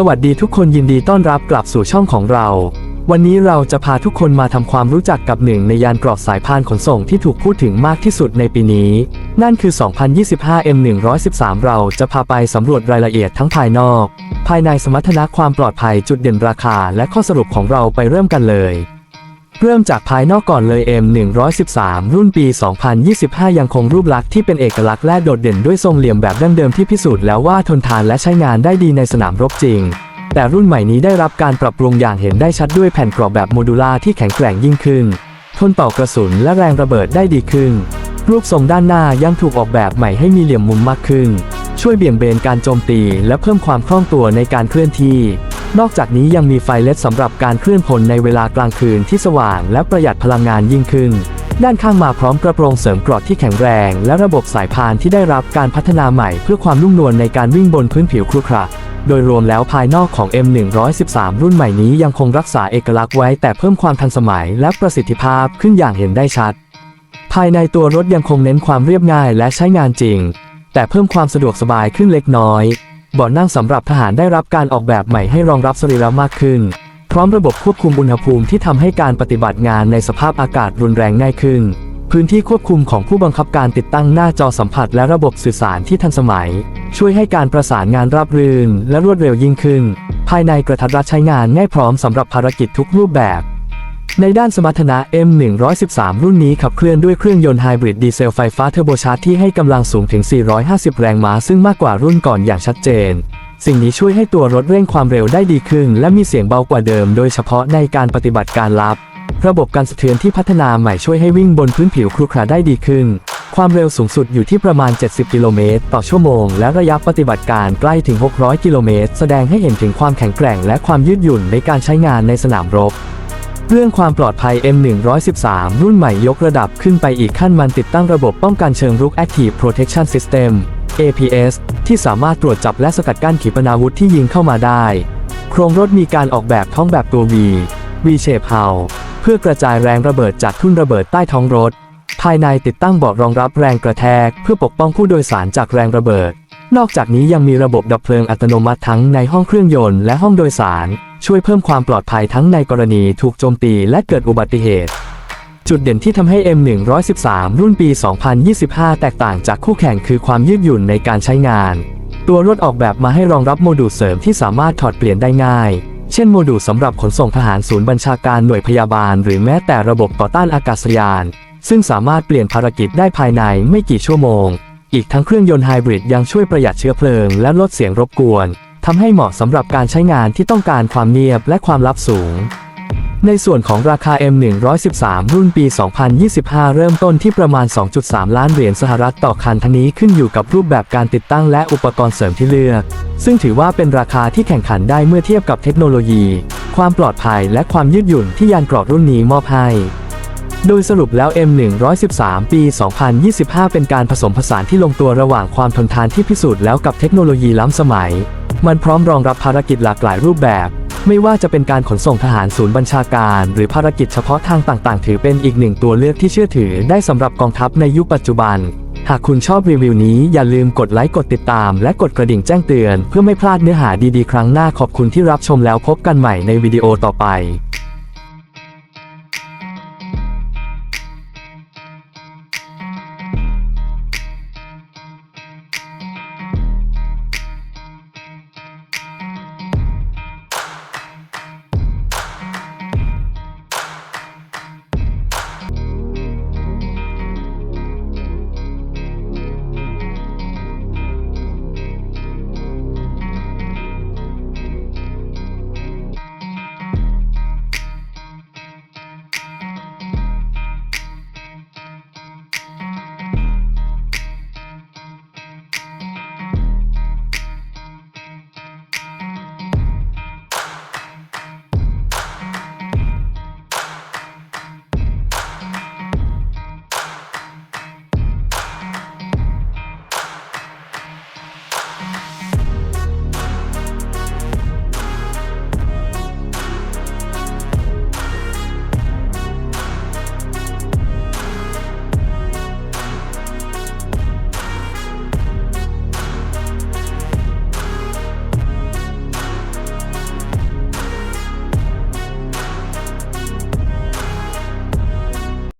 สวัสดีทุกคนยินดีต้อนรับกลับสู่ช่องของเรา วันนี้เราจะพาทุกคนมาทำความรู้จักกับหนึ่งในยานเกราะสายพานขนส่งที่ถูกพูดถึงมากที่สุดในปีนี้ นั่นคือ 2025 M113 เราจะพาไปสำรวจรายละเอียดทั้งภายนอก ภายในสมรรถนะความปลอดภัยจุดเด่นราคาและข้อสรุปของเราไปเริ่มกันเลย เริ่มจากภายนอกก่อนเลย M113 รุ่นปี 2025 ยังคงรูปลักษณ์ที่เป็นเอกลักษณ์และโดดเด่นด้วยทรงเหลี่ยมแบบดั้งเดิมที่พิสูจน์แล้วว่าทนทานและใช้งานได้ดีในสนามรบจริง แต่รุ่นใหม่นี้ได้รับการปรับปรุงอย่างเห็นได้ชัดด้วยแผ่นกรอบแบบโมดูล่าที่แข็งแกร่งยิ่งขึ้น ทนต่อกระสุนและแรงระเบิดได้ดีขึ้น รูปทรงด้านหน้ายังถูกออกแบบใหม่ให้มีเหลี่ยมมุมมากขึ้น ช่วยเบี่ยงเบนการโจมตี และเพิ่มความคล่องตัวในการเคลื่อนที่ นอกจากนี้ยังมีไฟเลดสำหรับการเคลื่อนพลในเวลากลางคืนที่สว่างและประหยัดพลังงานยิ่งขึ้น ด้านข้างมาพร้อมกระโปรงเสริมกราะที่แข็งแรง และระบบสายพานที่ได้รับการพัฒนาใหม่เพื่อความนุ่มนวลในการวิ่งบนพื้นผิวครุขระโดยรวมแล้วภายนอกของ M113 รุ่นใหม่นี้ยังคงรักษาเอกลักษณ์ไว้แต่เพิ่มความทันสมัยและประสิทธิภาพขึ้นอย่างเห็นได้ชัด ภายในตัวรถยังคงเน้นความเรียบง่ายและใช้งานจริง แต่เพิ่มความสะดวกสบายขึ้นเล็กน้อย เบาะนั่งสำหรับทหารได้รับการออกแบบใหม่ให้รองรับสรีระมากขึ้น พร้อมระบบควบคุมอุณหภูมิที่ทำให้การปฏิบัติงานในสภาพอากาศรุนแรงง่ายขึ้น พื้นที่ควบคุมของผู้บังคับการติดตั้งหน้าจอสัมผัสและระบบสื่อสารที่ทันสมัย ช่วยให้การประสานงานราบรื่นและรวดเร็วยิ่งขึ้น ภายในกระทัดรัดใช้งานง่ายพร้อมสำหรับภารกิจทุกรูปแบบ ในด้านสมรรถนะ M113 รุ่นนี้ขับเคลื่อนด้วยเครื่องยนต์ไฮบริดดีเซลไฟฟ้าเทอร์โบชาร์จที่ให้กำลังสูงถึง 450 แรงม้าซึ่งมากกว่ารุ่นก่อนอย่างชัดเจน สิ่งนี้ช่วยให้ตัวรถเร่งความเร็วได้ดีขึ้น และมีเสียงเบากว่าเดิม โดยเฉพาะในการปฏิบัติการลับ ระบบการสะเทือนที่พัฒนาใหม่ช่วยให้วิ่งบนพื้นผิวครุขระได้ดีขึ้น ความเร็วสูงสุดอยู่ที่ประมาณ 70 กิโลเมตรต่อชั่วโมง และระยะปฏิบัติการใกล้ถึง 600 กิโลเมตรแสดงให้เห็นถึงความแข็งแกร่ง และความยืดหยุ่นในการใช้งานในสนามรบ เรื่องความปลอดภัย M113 รุ่นใหม่ยกระดับขึ้นไปอีกขั้นมันติดตั้งระบบป้องกันเชิงรุก Active Protection System APS ที่สามารถตรวจจับและสกัดกั้นขีปนาวุธที่ยิงเข้ามาได้ โครงรถมีการออกแบบท้องแบบตัว V V shape hull เพื่อกระจายแรงระเบิดจากทุ่นระเบิดใต้ท้องรถ ภายในติดตั้งเบาะรองรับแรงกระแทก เพื่อปกป้องผู้โดยสารจากแรงระเบิด นอกจากนี้ยังมีระบบดับเพลิงอัตโนมัติทั้งในห้องเครื่องยนต์และห้องโดยสาร ช่วยเพิ่มความปลอดภัยทั้งในกรณีถูกโจมตีและเกิดอุบัติเหตุ จุดเด่นที่ทำให้ M113 รุ่นปี 2025 แตกต่างจากคู่แข่งคือความยืดหยุ่นในการใช้งาน ตัวรถออกแบบมาให้รองรับโมดูลเสริมที่สามารถถอดเปลี่ยนได้ง่าย เช่นโมดูลสำหรับขนส่งทหารศูนย์บัญชาการหน่วยพยาบาล หรือแม้แต่ระบบต่อต้านอากาศยาน ซึ่งสามารถเปลี่ยนภารกิจได้ภายในไม่กี่ชั่วโมง อีกทั้งเครื่องยนต์ไฮบริดยังช่วยประหยัดเชื้อเพลิงและลดเสียงรบกวน ทำให้เหมาะสำหรับการใช้งานที่ต้องการความเงียบและความลับสูง ในส่วนของราคา M113 รุ่นปี 2025 เริ่มต้นที่ประมาณ 2.3 ล้านเหรียญสหรัฐต่อคันทั้งนี้ขึ้นอยู่กับรูปแบบการติดตั้งและอุปกรณ์เสริมที่เลือก ซึ่งถือว่าเป็นราคาที่แข่งขันได้เมื่อเทียบกับเทคโนโลยี ความปลอดภัยและความยืดหยุ่นที่ยานเกราะรุ่นนี้มอบให้โดยสรุปแล้ว M113 ปี 2025 เป็นการผสมผสานที่ลงตัวระหว่างความทนทานที่พิสูจน์แล้วกับเทคโนโลยีล้ำสมัย มันพร้อมรองรับภารกิจหลากหลายรูปแบบ ไม่ว่าจะเป็นการขนส่งทหารศูนย์บัญชาการ หรือภารกิจเฉพาะทางต่างๆ ถือเป็นอีกหนึ่งตัวเลือกที่เชื่อถือได้สำหรับกองทัพในยุคปัจจุบัน หากคุณชอบรีวิวนี้อย่าลืมกดไลค์กดติดตาม และกดกระดิ่งแจ้งเตือน เพื่อไม่พลาดเนื้อหาดีๆ ครั้งหน้าขอบคุณที่รับชมแล้วพบกันใหม่ในวิดีโอต่อไป